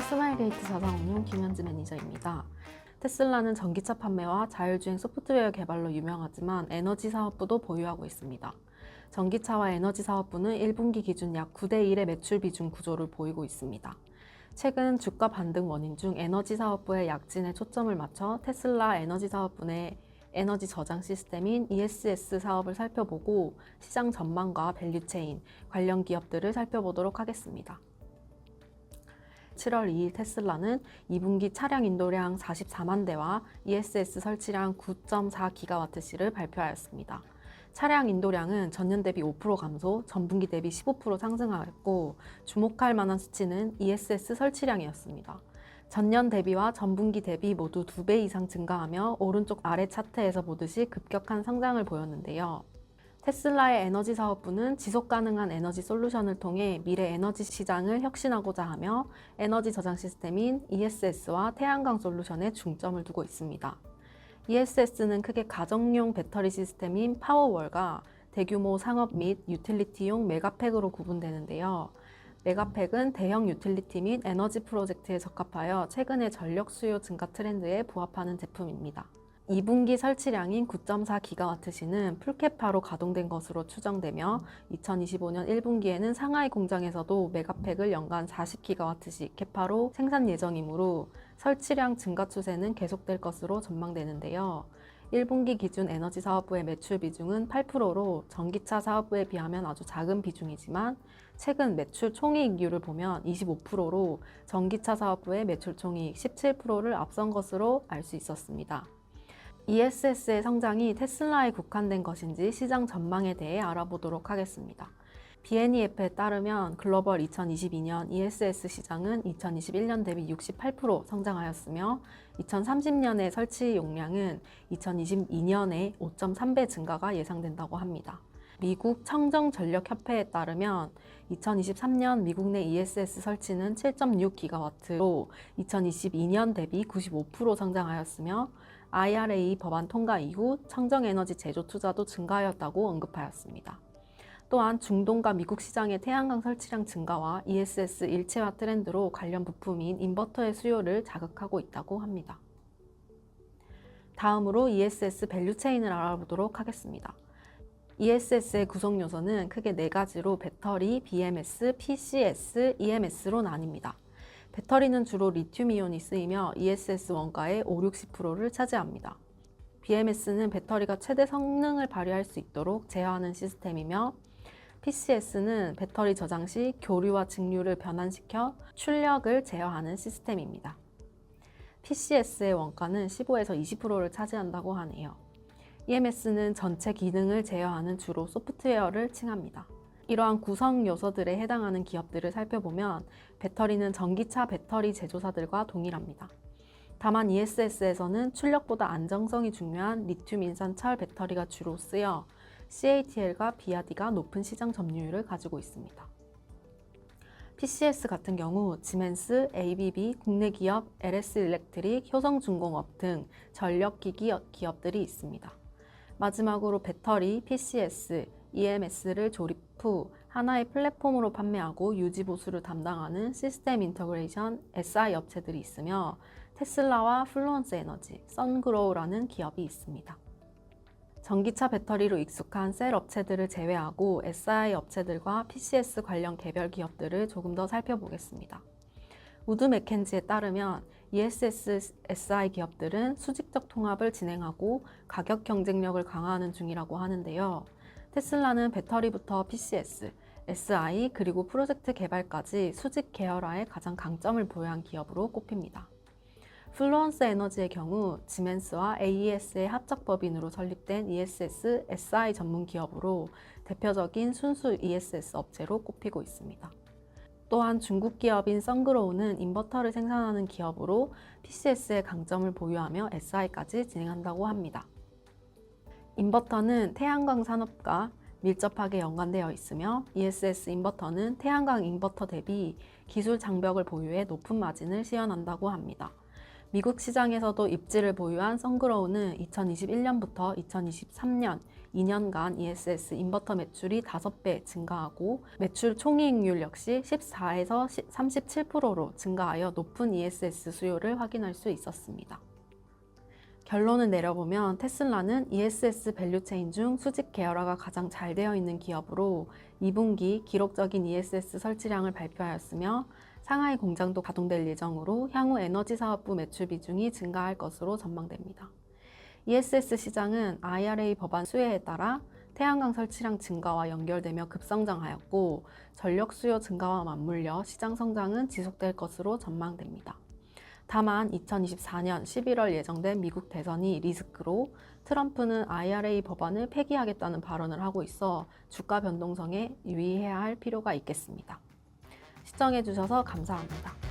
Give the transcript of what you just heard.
스마일게이트 자산 운용 김현지 매니저입니다. 테슬라는 전기차 판매와 자율주행 소프트웨어 개발로 유명하지만 에너지 사업부도 보유하고 있습니다. 전기차와 에너지 사업부는 1분기 기준 약 9대 1의 매출 비중 구조를 보이고 있습니다. 최근 주가 반등 원인 중 에너지 사업부의 약진에 초점을 맞춰 테슬라 에너지 사업부 내 에너지 저장 시스템인 ESS 사업을 살펴보고 시장 전망과 밸류체인, 관련 기업들을 살펴보도록 하겠습니다. 7월 2일 테슬라는 2분기 차량 인도량 44만 대와 ESS 설치량 9.4기가와트시를 발표하였습니다. 차량 인도량은 전년 대비 5% 감소, 전분기 대비 15% 상승하였고 주목할 만한 수치는 ESS 설치량이었습니다. 전년 대비와 전분기 대비 모두 2배 이상 증가하며 오른쪽 아래 차트에서 보듯이 급격한 성장을 보였는데요. 테슬라의 에너지 사업부는 지속 가능한 에너지 솔루션을 통해 미래 에너지 시장을 혁신하고자 하며 에너지 저장 시스템인 ESS와 태양광 솔루션에 중점을 두고 있습니다. ESS는 크게 가정용 배터리 시스템인 파워월과 대규모 상업 및 유틸리티용 메가팩으로 구분되는데요. 메가팩은 대형 유틸리티 및 에너지 프로젝트에 적합하여 최근의 전력 수요 증가 트렌드에 부합하는 제품입니다. 2분기 설치량인 9.4기가와트시는 풀캐파로 가동된 것으로 추정되며 2025년 1분기에는 상하이 공장에서도 메가팩을 연간 40기가와트시 캐파로 생산 예정이므로 설치량 증가 추세는 계속될 것으로 전망되는데요. 1분기 기준 에너지 사업부의 매출 비중은 8%로 전기차 사업부에 비하면 아주 작은 비중이지만 최근 매출 총이익률을 보면 25%로 전기차 사업부의 매출 총이익 17%를 앞선 것으로 알 수 있었습니다. ESS의 성장이 테슬라에 국한된 것인지 시장 전망에 대해 알아보도록 하겠습니다. BNEF에 따르면 글로벌 2022년 ESS 시장은 2021년 대비 68% 성장하였으며 2030년의 설치 용량은 2022년에 5.3배 증가가 예상된다고 합니다. 미국 청정전력협회에 따르면 2023년 미국 내 ESS 설치는 7.6기가와트로 2022년 대비 95% 성장하였으며 IRA 법안 통과 이후 청정에너지 제조 투자도 증가하였다고 언급하였습니다. 또한 중동과 미국 시장의 태양광 설치량 증가와 ESS 일체화 트렌드로 관련 부품인 인버터의 수요를 자극하고 있다고 합니다. 다음으로 ESS 밸류체인을 알아보도록 하겠습니다. ESS의 구성 요소는 크게 네 가지로 배터리, BMS, PCS, EMS로 나뉩니다. 배터리는 주로 리튬이온이 쓰이며 ESS 원가의 5, 60%를 차지합니다. BMS는 배터리가 최대 성능을 발휘할 수 있도록 제어하는 시스템이며 PCS는 배터리 저장 시 교류와 직류를 변환시켜 출력을 제어하는 시스템입니다. PCS의 원가는 15에서 20%를 차지한다고 하네요. EMS는 전체 기능을 제어하는 주로 소프트웨어를 칭합니다. 이러한 구성 요소들에 해당하는 기업들을 살펴보면 배터리는 전기차 배터리 제조사들과 동일합니다. 다만 ESS에서는 출력보다 안정성이 중요한 리튬 인산철 배터리가 주로 쓰여 CATL과 BRD가 높은 시장 점유율을 가지고 있습니다. PCS 같은 경우 지멘스, ABB, 국내 기업 LS 일렉트릭, 효성중공업 등 전력기기 기업들이 있습니다. 마지막으로 배터리, PCS, EMS를 조립 후 하나의 플랫폼으로 판매하고 유지 보수를 담당하는 시스템 인터그레이션 SI 업체들이 있으며 테슬라와 플루언스 에너지, 선그로우라는 기업이 있습니다. 전기차 배터리로 익숙한 셀 업체들을 제외하고 SI 업체들과 PCS 관련 개별 기업들을 조금 더 살펴보겠습니다. 우드 맥켄지에 따르면 ESS SI 기업들은 수직적 통합을 진행하고 가격 경쟁력을 강화하는 중이라고 하는데요. 테슬라는 배터리부터 PCS, SI 그리고 프로젝트 개발까지 수직 계열화에 가장 강점을 보유한 기업으로 꼽힙니다. 플루언스 에너지의 경우 지멘스와 AES의 합작 법인으로 설립된 ESS, SI 전문 기업으로 대표적인 순수 ESS 업체로 꼽히고 있습니다. 또한 중국 기업인 썬그로우는 인버터를 생산하는 기업으로 PCS의 강점을 보유하며 SI까지 진행한다고 합니다. 인버터는 태양광 산업과 밀접하게 연관되어 있으며 ESS 인버터는 태양광 인버터 대비 기술 장벽을 보유해 높은 마진을 시현한다고 합니다. 미국 시장에서도 입지를 보유한 선그로우는 2021년부터 2023년 2년간 ESS 인버터 매출이 5배 증가하고 매출 총이익률 역시 14에서 37%로 증가하여 높은 ESS 수요를 확인할 수 있었습니다. 결론을 내려보면 테슬라는 ESS 밸류체인 중 수직 계열화가 가장 잘 되어 있는 기업으로 2분기 기록적인 ESS 설치량을 발표하였으며 상하이 공장도 가동될 예정으로 향후 에너지 사업부 매출 비중이 증가할 것으로 전망됩니다. ESS 시장은 IRA 법안 수혜에 따라 태양광 설치량 증가와 연결되며 급성장하였고 전력 수요 증가와 맞물려 시장 성장은 지속될 것으로 전망됩니다. 다만 2024년 11월 예정된 미국 대선이 리스크로 트럼프는 IRA 법안을 폐기하겠다는 발언을 하고 있어 주가 변동성에 유의해야 할 필요가 있겠습니다. 시청해주셔서 감사합니다.